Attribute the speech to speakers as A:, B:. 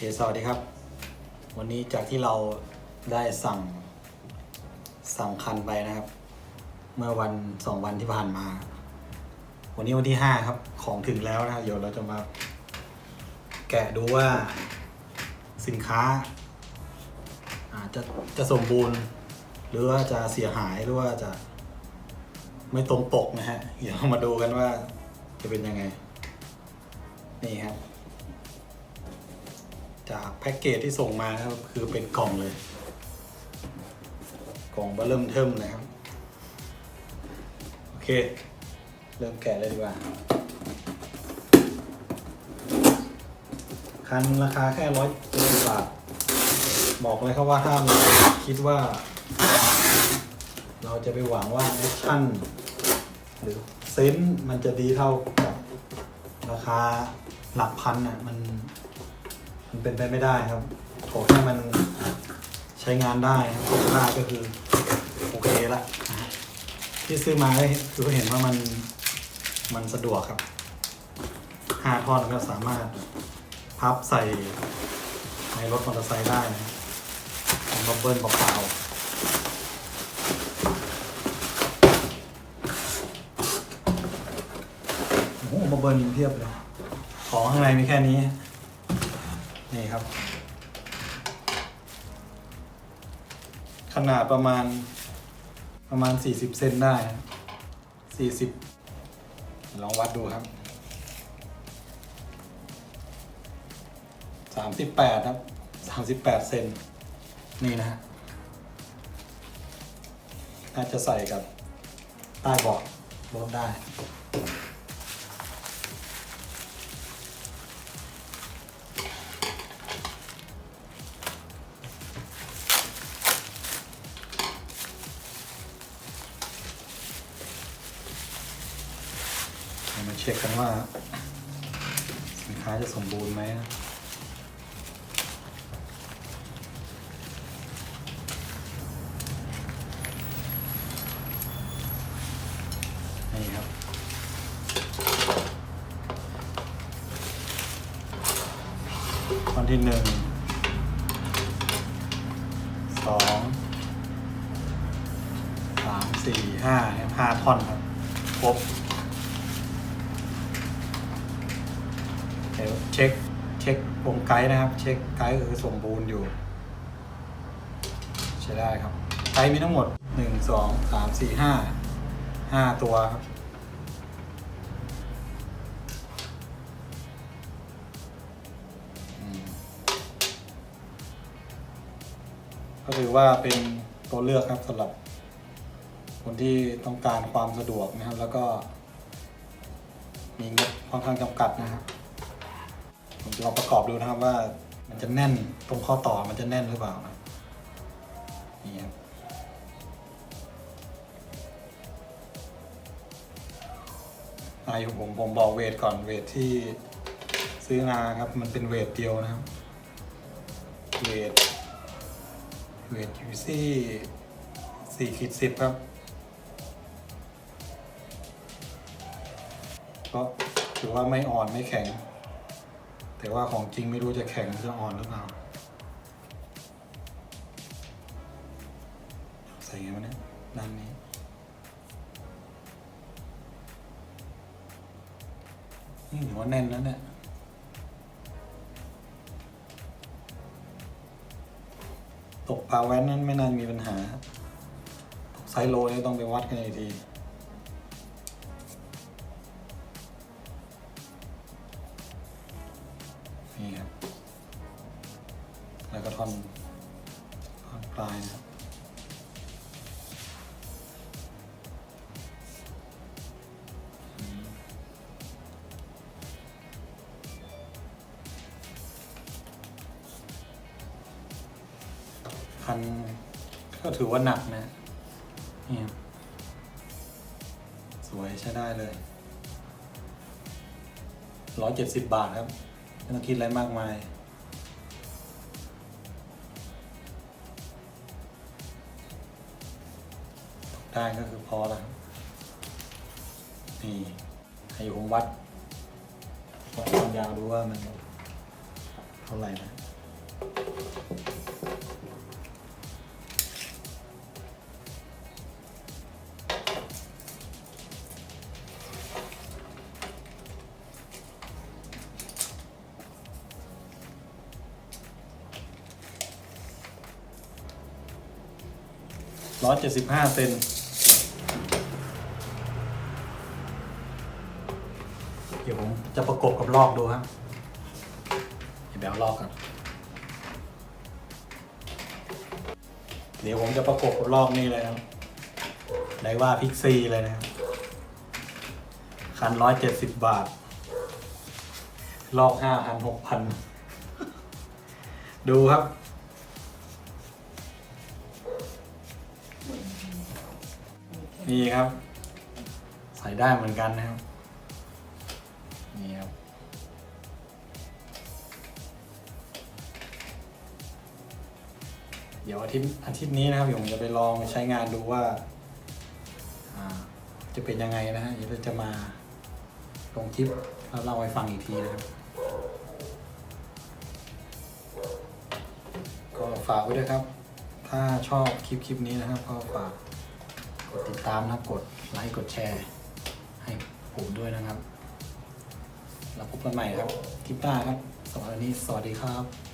A: เคสวัสดีครับ วันนี้จากที่เราได้สั่งสั่งคันไปนะครับ เมื่อวันสองวันที่ผ่านมา วันนี้วันที่ห้าครับของถึงแล้วนะครับเดี๋ยวเราจะมา แกะดูว่าสินค้าอาจจะจะสมบูรณ์ หรือว่าจะเสียหายหรือว่าจะไม่ตรงปกนะฮะ เดี๋ยวมาดูกันว่าจะเป็นยังไง นี่ครับ จากแพ็กเกจที่ส่งมานะครับ คือเป็นกล่องเลย กล่องเบเริ่มเทิมเลยครับ โอเค เริ่มแกะเลยดีกว่า คันราคาแค่ร้อยเจ็ดสิบบาท บอกเลยครับว่าถ้าเราคิดว่า เราจะไปหวังว่าแอคชั่นหรือเซนส์มันจะดีเท่ากับราคาหลักพันอะมัน มันเป็นไปไม่ได้ครับขอแค่มันใช้งานได้ครับค่าก็คือโอเคละที่ซื้อมาก็คือเห็นว่ามันมันสะดวกครับห้าท่อนก็สามารถพับใส่ในรถมอเตอร์ไซค์ได้นะบับเบิ้ลเปล่าโอ้โหบับเบิ้ลเพียบเลย ของข้างในมีแค่นี้ นี่ครับ ขนาดประมาณประมาณ 40 เซนได้ 40 ลองวัดดูครับ 38 ครับ 38 เซนนี่นะฮะน่าจะใส่กับใต้เบาะรถได้ ช็คกันว่า สินค้าจะสมบูรณ์ไหมนะนี่ครับท่อนที่หนึ่งสองสามสี่ห้าห้าท่อนครับครบ เดี๋ยวเช็คเช็ควงไกด์นะครับ เช็คไกด์คือสมบูรณ์อยู่ ใช้ได้ครับ ไกด์มีทั้งหมดหนึ่งสองสามสี่ห้าห้าตัวครับก็ถือว่าเป็นตัวเลือกครับสำหรับคนที่ต้องการความสะดวกนะครับ แล้วก็มีงบค่อนข้างจำกัดนะครับ ลองประกอบดูนะครับว่า มันจะแน่นตรงข้อต่อมันจะแน่นหรือเปล่านะนี่ครับอายุผมผมบอกเวทก่อนเวทที่ซื้อมาครับ มันเป็นเวทเดียวนะครับ เวทเวทยูซี่สี่ขีดสิบครับก็ถือว่าไม่อ่อนไม่แข็ง แต่ว่าของจริงไม่รู้จะแข็งจะอ่อนหรือเปล่า ใส่ไงวะเนี่ยด้านนี้นี่ถือว่าแน่นแล้วเนี่ยตกพาแว้นนั้นไม่น่ามีปัญหา ตกไซส์โลนี่ต้องไปวัดกันอีกที นี่ครับ แล้วก็ท่อนท่อนปลายนะครับอืมคันก็ถือว่าหนักนะนี่สวยใช้ได้เลยร้อยเจ็ดสิบบาทครับ ไม่ต้องคิดอะไรมากมาย ได้ก็คือพอแล้วนี่ให้ผมวัดวัดความยาวดูว่ามันเท่าไหร่นะ ร้อยเจ็ดสิบห้าเซนเดี๋ยวผมจะประกบกับลอกดูครับเดี๋ยวแบลลอกกันเดี๋ยวผมจะประกบกับลอกนี่เลยครับไดว่าพิกซีเลยนะครับ คันร้อยเจ็ดสิบบาท ลอกห้าพันหกพัน ดูครับ นี่ครับ ใส่ได้เหมือนกันนะครับ นี่ครับ เดี๋ยวอาทิตย์อาทิตย์นี้นะครับผมจะไปลองใช้งานดูว่า จะเป็นยังไงนะฮะเดี๋ยวจะมาลงคลิปแล้วเล่าให้ฟังอีกทีนะครับ ก็ฝากไว้ด้วยครับ ถ้าชอบคลิปคลิปนี้นะครับก็ฝาก กดติดตามนะครับ กดไลค์ กดแชร์ ให้ผมด้วยนะครับ แล้วพบกันใหม่ครับคลิปหน้าครับสำหรับวันนี้ สวัสดีครับ